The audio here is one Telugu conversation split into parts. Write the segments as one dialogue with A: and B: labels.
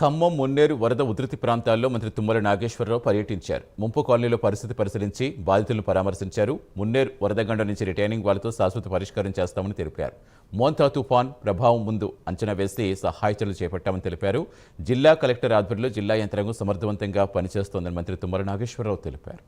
A: ఖమ్మం మున్నేరు వరద ఉధృతి ప్రాంతాల్లో మంత్రి తుమ్మల నాగేశ్వరరావు పర్యటించారు. ముంపు కాలనీలో పరిస్థితి పరిశీలించి బాధితులను పరామర్శించారు. మున్నేరు వరదగండ నుంచి రిటైనింగ్ వాళ్ళతో శాశ్వత పరిష్కారం చేస్తామని తెలిపారు. మోంతా తుఫాన్ ప్రభావం ముందు అంచనా వేసి సహాయ చర్యలు చేపట్టామని తెలిపారు. జిల్లా కలెక్టర్ ఆధ్వర్యంలో జిల్లా యంత్రాంగం సమర్థవంతంగా పనిచేస్తోందని మంత్రి తుమ్మల నాగేశ్వరరావు తెలిపారు.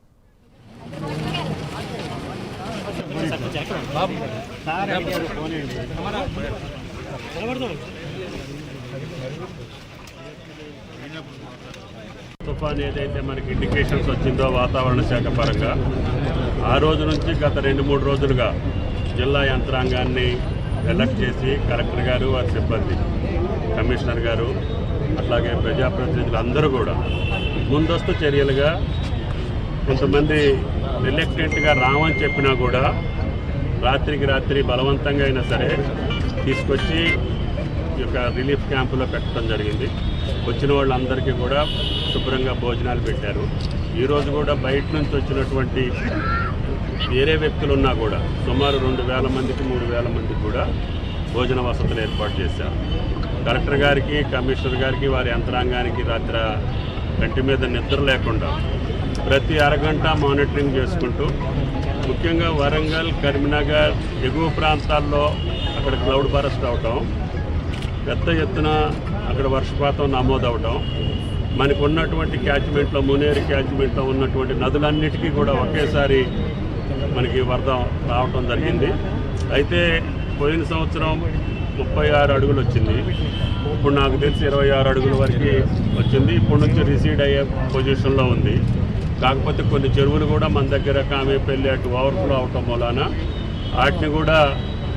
B: తుఫాన్ ఏదైతే మనకి ఇండికేషన్స్ వచ్చిందో వాతావరణ శాఖ పరంగా ఆ రోజు నుంచి గత రెండు మూడు రోజులుగా జిల్లా యంత్రాంగాన్ని ఎలక్ట్ చేసి కలెక్టర్ గారు వారి సిబ్బంది కమిషనర్ గారు అట్లాగే ప్రజాప్రతినిధులు అందరూ కూడా ముందస్తు చర్యలుగా కొంతమంది రిలెక్టెంట్గా రామని చెప్పినా కూడా రాత్రికి రాత్రి బలవంతంగా అయినా సరే తీసుకొచ్చి యొక్క రిలీఫ్ క్యాంపులో పెట్టడం జరిగింది. వచ్చిన వాళ్ళందరికీ కూడా శుభ్రంగా భోజనాలు పెట్టారు. ఈరోజు కూడా బయట నుంచి వచ్చినటువంటి వేరే వ్యక్తులు ఉన్నా కూడా సుమారు రెండు వేల మందికి మూడు వేల మందికి కూడా భోజన వసతులు ఏర్పాటు చేశారు. కలెక్టర్ గారికి కమిషనర్ గారికి వారి యంత్రాంగానికి రాత్రి కంటి మీద నిద్ర లేకుండా ప్రతి అరగంట మానిటరింగ్ చేసుకుంటూ ముఖ్యంగా వరంగల్ కరీంనగర్ ఎగువ ప్రాంతాల్లో అక్కడ క్లౌడ్ బరస్ట్ అవటం పెద్ద ఎత్తున అక్కడ వర్షపాతం నమోదవటం మనకు ఉన్నటువంటి క్యాచ్మెంట్లో మునేరు క్యాచ్మెంట్లో ఉన్నటువంటి నదులన్నిటికీ కూడా ఒకేసారి మనకి వరద రావటం జరిగింది. అయితే పోయిన సంవత్సరం ముప్పై ఆరు అడుగులు వచ్చింది. ఇప్పుడు నాకు తెలిసి ఇరవై ఆరు అడుగుల వరకు వచ్చింది. ఇప్పుడు నుంచి రిసీడ్ అయ్యే పొజిషన్లో ఉంది. కాకపోతే కొన్ని చెరువులు కూడా మన దగ్గర కామెపల్లి అటు ఓవర్ఫ్లో అవటం మూలాన వాటిని కూడా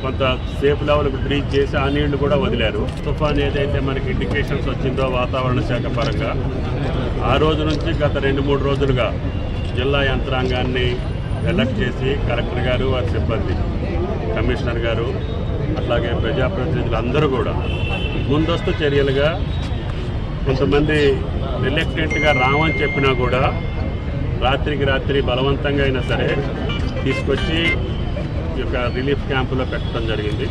B: కొంత సేఫ్ లెవెల్కి బ్రీచ్ చేసి ఆ నీళ్ళు కూడా వదిలారు. తుఫాన్ ఏదైతే మనకి ఇండికేషన్స్ వచ్చిందో వాతావరణ శాఖ పరంగా ఆ రోజు నుంచి గత రెండు మూడు రోజులుగా జిల్లా యంత్రాంగాన్ని ఎలక్ట్ చేసి కలెక్టర్ గారు వారి సిబ్బంది కమిషనర్ గారు అట్లాగే ప్రజాప్రతినిధులు అందరూ కూడా ముందస్తు చర్యలుగా కొంతమంది రిలెక్టెంట్గా రామని చెప్పినా కూడా రాత్రికి రాత్రి బలవంతంగా అయినా సరే తీసుకొచ్చి యొక్క రిలీఫ్ క్యాంపులో పెట్టడం జరిగింది.